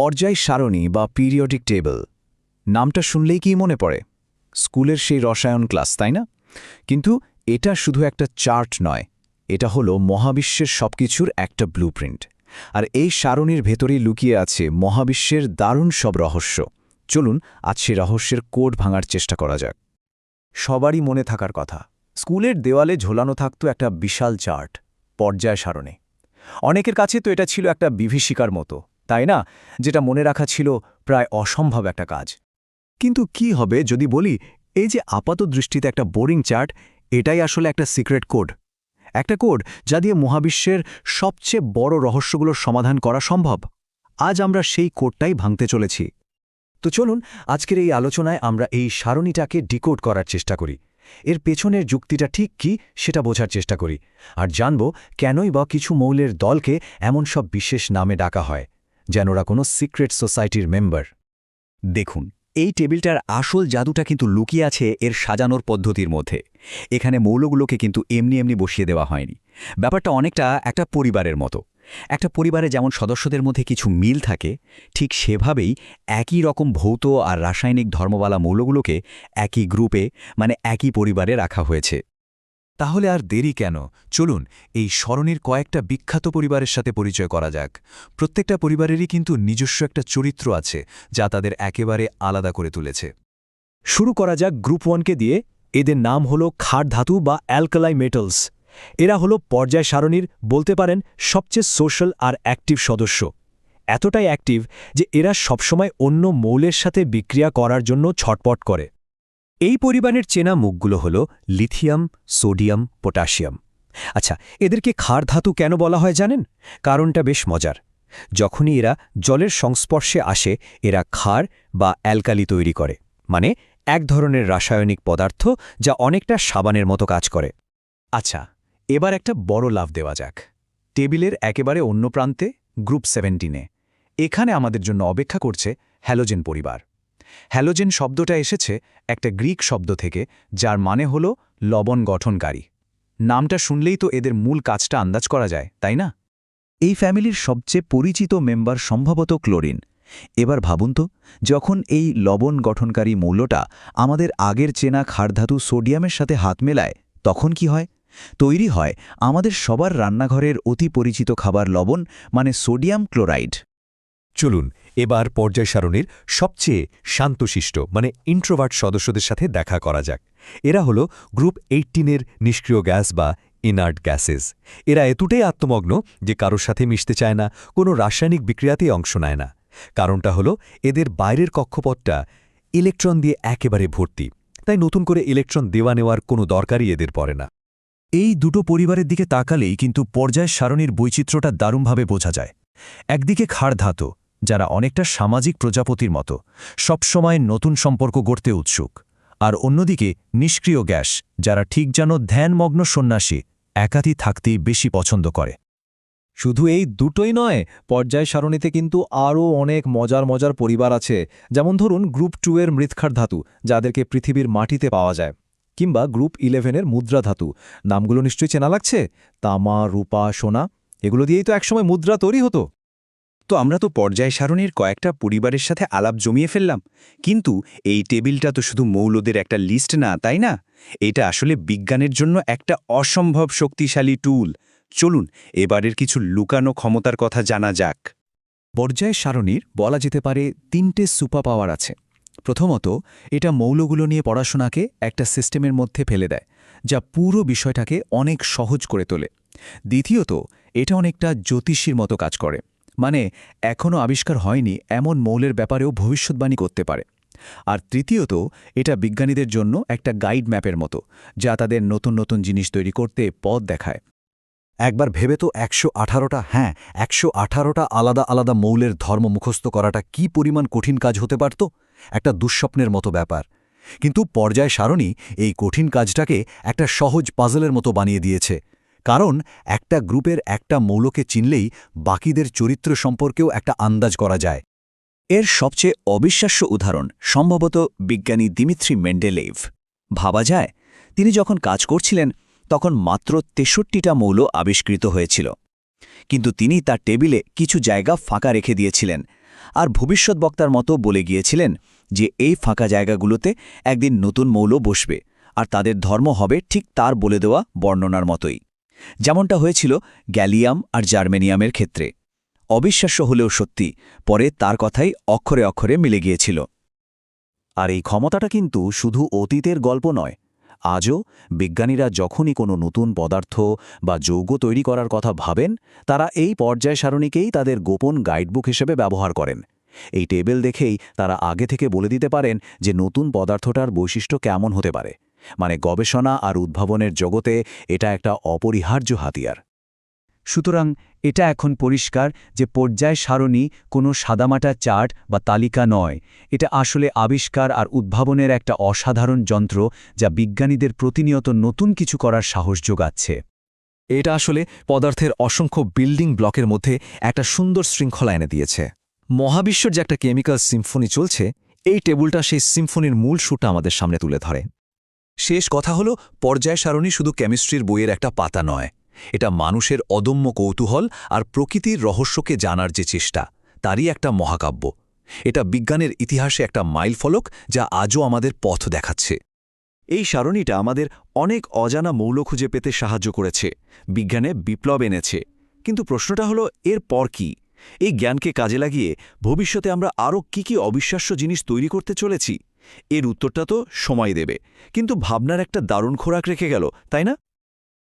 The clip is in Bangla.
পর্যায় সারণী বা পিরিয়ডিক টেবল। নামটা শুনলেই কি মনে পড়ে? স্কুলের সেই রসায়ন ক্লাস, তাই না? কিন্তু এটা শুধু একটা চার্ট নয়, এটা হলো মহাবিশ্বের সবকিছুর একটা ব্লুপ্রিন্ট। আর এই সারণীর ভেতরেই লুকিয়ে আছে মহাবিশ্বের দারুণ সব রহস্য। চলুন আজ সে রহস্যের কোড ভাঙার চেষ্টা করা যাক। সবারই মনে থাকার কথা, স্কুলের দেওয়ালে ঝোলানো থাকতো একটা বিশাল চার্ট, পর্যায় সারণে। অনেকের কাছে তো এটা ছিল একটা বিভীষিকার মতো। তাই না? যেটা মনে রাখা ছিল প্রায় অসম্ভব একটা কাজ। কিন্তু কি হবে যদি বলি, এই যে আপাত দৃষ্টিতে একটা বোরিং চার্ট, এটাই আসলে একটা সিক্রেট কোড। একটা কোড যা দিয়ে মহাবিশ্বের সবচেয়ে বড় রহস্যগুলোর সমাধান করা সম্ভব। আজ আমরা সেই কোডটাই ভাঙতে চলেছি। তো চলুন, আজকের এই আলোচনায় আমরা এই সারণীটাকে ডিকোড করার চেষ্টা করি। এর পেছনের যুক্তিটা ঠিক কি, সেটা বোঝার চেষ্টা করি। আর জানব কেনই বা কিছু মৌলের দলকে এমন সব বিশেষ নামে ডাকা হয়। যেন ওরা কোনো সিক্রেট সোসাইটির মেম্বার। দেখুন, এই টেবিলটার আসল জাদুটা কিন্তু লুকিয়ে আছে এর সাজানোর পদ্ধতির মধ্যে। এখানে মৌলগুলোকে কিন্তু এমনি এমনি বসিয়ে দেওয়া হয়নি। ব্যাপারটা অনেকটা একটা পরিবারের মতো। একটা পরিবারে যেমন সদস্যদের মধ্যে কিছু মিল থাকে, ঠিক সেভাবেই একই রকম ভৌত আর রাসায়নিক ধর্মবালা মৌলগুলোকে একই গ্রুপে মানে একই পরিবারে রাখা হয়েছে। তাহলে আর দেরি কেন? চলুন, এই স্মরণের কয়েকটা বিখ্যাত পরিবারের সাথে পরিচয় করা যাক। প্রত্যেকটা পরিবারেরই কিন্তু নিজস্ব একটা চরিত্র আছে, যা তাদের একেবারে আলাদা করে তুলেছে। শুরু করা যাক গ্রুপ ওয়ানকে দিয়ে। এদের নাম হল খাট ধাতু বা অ্যালকালাই মেটালস। এরা হলো পর্যায় সারণীর, বলতে পারেন, সবচেয়ে সোশ্যাল আর অ্যাক্টিভ সদস্য। এতটাই অ্যাক্টিভ যে এরা সবসময় অন্য মৌলের সাথে বিক্রিয়া করার জন্য ছটপট করে। এই পরিবারের চেনা মুখগুলো হল লিথিয়াম, সোডিয়াম, পটাশিয়াম। আচ্ছা এদেরকে ক্ষার ধাতু কেন বলা হয় জানেন? কারণটা বেশ মজার। যখনই এরা জলের সংস্পর্শে আসে, এরা ক্ষার বা অ্যালকালি তৈরি করে। মানে এক ধরনের রাসায়নিক পদার্থ যা অনেকটা সাবানের মতো কাজ করে। আচ্ছা এবার একটা বড় লাভ দেওয়া যাক। টেবিলের একেবারে অন্য প্রান্তে, গ্রুপ সেভেন্টিনে। এখানে আমাদের জন্য অপেক্ষা করছে হ্যালোজেন পরিবার। হ্যালোজেন শব্দটা এসেছে একটা গ্রিক শব্দ থেকে, যার মানে হল লবণ গঠনকারী। নামটা শুনলেই তো এদের মূল কাজটা আন্দাজ করা যায়, তাই না? এই ফ্যামিলির সবচেয়ে পরিচিত মেম্বার সম্ভবত ক্লোরিন। এবার ভাবুন তো, যখন এই লবণ গঠনকারী মৌলটা আমাদের আগের চেনা খারধাতু সোডিয়ামের সাথে হাত মেলায়, তখন কি হয়? তৈরি হয় আমাদের সবার রান্নাঘরের অতি পরিচিত খাবার লবণ মানে সোডিয়াম ক্লোরাইড। চলুন, এবার পর্যায় সারণীর সবচেয়ে শান্তশিষ্ট মানে ইন্ট্রোভার্ট সদস্যদের সাথে দেখা করা যাক। এরা হল গ্রুপ এইটিনের নিষ্ক্রিয় গ্যাস বা ইনার্ট গ্যাসেস এরা এতটাই আত্মমগ্ন যে কারোর সাথে মিশতে চায় না, কোনো রাসায়নিক বিক্রিয়াতেই অংশ নেয় না। কারণটা হলো এদের বাইরের কক্ষপথটা ইলেকট্রন দিয়ে একেবারে ভর্তি, তাই নতুন করে ইলেকট্রন দেওয়া নেওয়ার কোনো দরকারই এদের পড়ে না। এই দুটো পরিবারের দিকে তাকালেই কিন্তু পর্যায় সারণীর বৈচিত্র্যটা দারুণভাবে বোঝা যায়। একদিকে খাড় ধাতু যারা অনেকটা সামাজিক প্রজাপতির মতো, সবসময় নতুন সম্পর্ক গড়তে উৎসুক। আর অন্যদিকে, নিষ্ক্রিয় গ্যাস, যারা ঠিক যেন ধ্যানমগ্ন সন্ন্যাসী একাতি থাকতেই বেশি পছন্দ করে। শুধু এই দুটোই নয়, পর্যায় সারণীতে কিন্তু আরও অনেক মজার মজার পরিবার আছে। যেমন ধরুন, গ্রুপ টু এর মৃৎখার ধাতু, যাদেরকে পৃথিবীর মাটিতে পাওয়া যায়। কিংবা গ্রুপ ইলেভেনের মুদ্রা ধাতু। নামগুলো নিশ্চয়ই চেনা লাগছে? তামা, রূপা, সোনা, এগুলো দিয়েই তো একসময় মুদ্রা তৈরি হতো। তো আমরা তো পর্যায় সারণীর কয়েকটা পরিবারের সাথে আলাপ জমিয়ে ফেললাম। কিন্তু এই টেবিলটা তো শুধু মৌলদের একটা লিস্ট না, তাই না? এটা আসলে বিজ্ঞানের জন্য একটা অসম্ভব শক্তিশালী টুল। চলুন, এবারের কিছু লুকানো ক্ষমতার কথা জানা যাক। পর্যায় সারণীর বলা যেতে পারে তিনটে সুপার পাওয়ার আছে। প্রথমত, এটা মৌলগুলো নিয়ে পড়াশোনাকে একটা সিস্টেমের মধ্যে ফেলে দেয়, যা পুরো বিষয়টাকে অনেক সহজ করে তোলে। দ্বিতীয়ত, এটা অনেকটা জ্যোতিষীর মতো কাজ করে। মানে এখনও আবিষ্কার হয়নি এমন মৌলের ব্যাপারেও ভবিষ্যৎবাণী করতে পারে। আর তৃতীয়ত, এটা বিজ্ঞানীদের জন্য একটা গাইড ম্যাপের মতো, যা তাদের নতুন নতুন জিনিস তৈরি করতে পথ দেখায়। একবার ভেবে তো একশো আঠারোটা হ্যাঁ একশো আঠারোটা আলাদা আলাদা মৌলের ধর্ম মুখস্থ করাটা কি পরিমাণ কঠিন কাজ হতে পারত? একটা দুঃস্বপ্নের মতো ব্যাপার। কিন্তু পর্যায় সারণী এই কঠিন কাজটাকে একটা সহজ পাজলের মতো বানিয়ে দিয়েছে। কারণ একটা গ্রুপের একটা মৌলকে চিনলেই বাকিদের চরিত্র সম্পর্কেও একটা আন্দাজ করা যায়। এর সবচেয়ে অবিশ্বাস্য উদাহরণ সম্ভবত বিজ্ঞানী দিমিত্রি মেন্ডেলেভ ভাবা যায়, তিনি যখন কাজ করছিলেন, তখন মাত্র তেষট্টিটা মৌল আবিষ্কৃত হয়েছিল। কিন্তু তিনি তার টেবিলে কিছু জায়গা ফাঁকা রেখে দিয়েছিলেন আর ভবিষ্যৎ বক্তার মতো বলে গিয়েছিলেন যে এই ফাঁকা জায়গাগুলোতে একদিন নতুন মৌল বসবে আর তাদের ধর্ম হবে ঠিক তার বলে দেওয়া বর্ণনার মতোই। যেমনটা হয়েছিল গ্যালিয়াম আর জার্মেনিয়ামের ক্ষেত্রে। অবিশ্বাস্য হলেও সত্যি, পরে তার কথাই অক্ষরে অক্ষরে মিলে গিয়েছিল। আর এই ক্ষমতাটা কিন্তু শুধু অতীতের গল্প নয়, আজও বিজ্ঞানীরা যখনই কোনো নতুন পদার্থ বা যৌগ তৈরি করার কথা ভাবেন, তারা এই পর্যায় সারণীকেই তাদের গোপন গাইডবুক হিসেবে ব্যবহার করেন। এই টেবিল দেখেই তারা আগে থেকে বলে দিতে পারেন যে নতুন পদার্থটার বৈশিষ্ট্য কেমন হতে পারে। মানে গবেষণা আর উদ্ভাবনের জগতে এটা একটা অপরিহার্য হাতিয়ার। সুতরাং এটা এখন পরিষ্কার যে পর্যায় সারণী কোনো সাদামাটা চার্ট বা তালিকা নয়। এটা আসলে আবিষ্কার আর উদ্ভাবনের একটা অসাধারণ যন্ত্র যা বিজ্ঞানীদের প্রতিনিয়ত নতুন কিছু করার সাহস যোগাচ্ছে। এটা আসলে পদার্থের অসংখ্য বিল্ডিং ব্লকের মধ্যে একটা সুন্দর শৃঙ্খলা এনে দিয়েছে। মহাবিশ্বর যে একটা কেমিক্যাল সিম্ফনি চলছে, এই টেবুলটা সেই সিম্ফনির মূল সুরটা আমাদের সামনে তুলে ধরে। শেষ কথা হলো, পর্যায় সারণী শুধু কেমিস্ট্রির বইয়ের একটা পাতা নয়। এটা মানুষের অদম্য কৌতূহল আর প্রকৃতির রহস্যকে জানার যে চেষ্টা, তারই একটা মহাকাব্য। এটা বিজ্ঞানের ইতিহাসে একটা মাইলফলক যা আজও আমাদের পথ দেখাচ্ছে। এই সারণীটা আমাদের অনেক অজানা মৌল খুঁজে পেতে সাহায্য করেছে, বিজ্ঞানে বিপ্লব এনেছে। কিন্তু প্রশ্নটা হলো, এর পর কি? এই জ্ঞানকে কাজে লাগিয়ে ভবিষ্যতে আমরা আরও কি কি অবিশ্বাস্য জিনিস তৈরি করতে চলেছি? এর উত্তরটা তো সময় দেবে। কিন্তু ভাবনার একটা দারুণ খোরাক রেখে গেল তাই না?